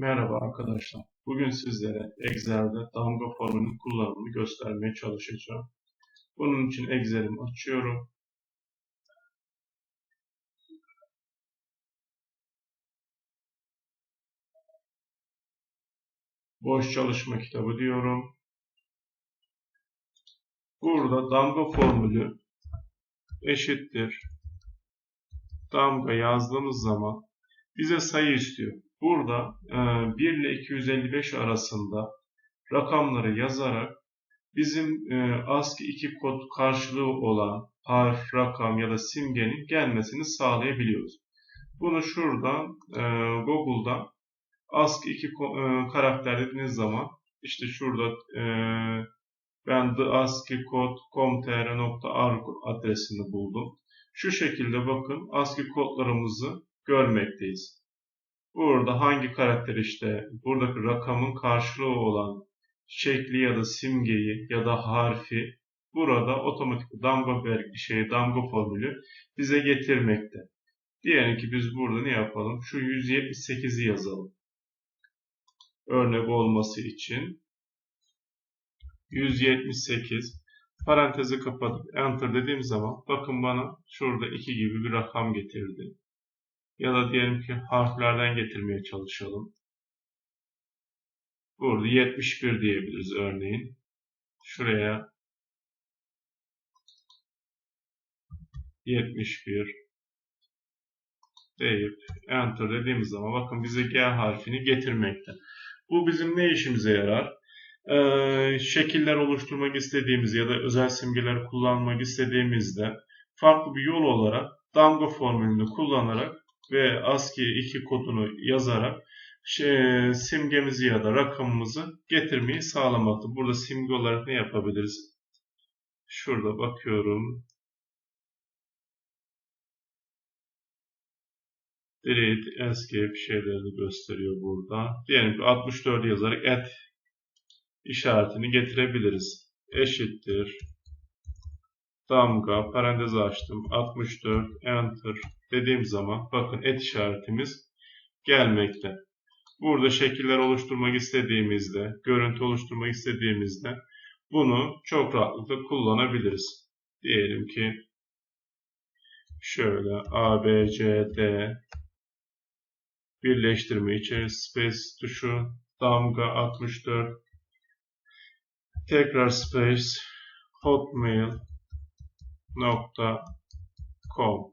Merhaba arkadaşlar. Bugün sizlere Excel'de damga formunun kullanımını göstermeye çalışacağım. Bunun için Excel'imi açıyorum. Boş çalışma kitabı diyorum. Burada damga formülü eşittir. Damga yazdığımız zaman bize sayı istiyor. Burada e, 1 ile 255 arasında rakamları yazarak bizim e, ASCII 2 kod karşılığı olan harf, rakam ya da simgenin gelmesini sağlayabiliyoruz. Bunu şuradan e, Google'dan ASCII 2 e, karakter dediğiniz zaman işte şurada e, ben theasciicode.com.tr.org adresini buldum. Şu şekilde bakın ASCII kodlarımızı görmekteyiz. Burada hangi karakter işte buradaki rakamın karşılığı olan şekli ya da simgeyi ya da harfi burada otomatik damga şey damga formülü bize getirmekte. Diyelim ki biz burada ne yapalım? Şu 178'i yazalım. Örnek olması için 178 parantezi kapatıp enter dediğim zaman bakın bana şurada 2 gibi bir rakam getirdi. Ya da diyelim ki harflerden getirmeye çalışalım. Burada 71 diyebiliriz örneğin. Şuraya 71 deyip enter dediğimiz zaman bakın bize G harfini getirmekte. Bu bizim ne işimize yarar? Ee, şekiller oluşturmak istediğimiz ya da özel simgeler kullanmak istediğimizde farklı bir yol olarak damga formülünü kullanarak ve ASCII 2 kodunu yazarak şey, simgemizi ya da rakamımızı getirmeyi sağlamakta. Burada simge olarak ne yapabiliriz? Şurada bakıyorum. Delete, escape şeylerini gösteriyor burada. Diyelim ki 64 yazarak et işaretini getirebiliriz. Eşittir. Damga, parantez açtım. 64, enter dediğim zaman bakın et işaretimiz gelmekte. Burada şekiller oluşturmak istediğimizde, görüntü oluşturmak istediğimizde bunu çok rahatlıkla kullanabiliriz. Diyelim ki şöyle A, B, C, D birleştirme içeri space tuşu damga 64 tekrar space hotmail.com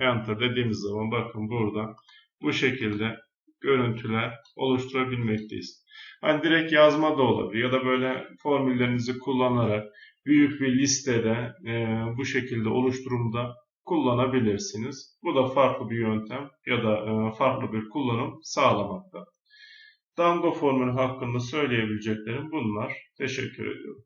Enter dediğimiz zaman bakın burada bu şekilde görüntüler oluşturabilmekteyiz. Hani direkt yazma da olabilir ya da böyle formüllerinizi kullanarak büyük bir listede e, bu şekilde oluşturumda kullanabilirsiniz. Bu da farklı bir yöntem ya da e, farklı bir kullanım sağlamakta. Damga formülü hakkında söyleyebileceklerim bunlar. Teşekkür ediyorum.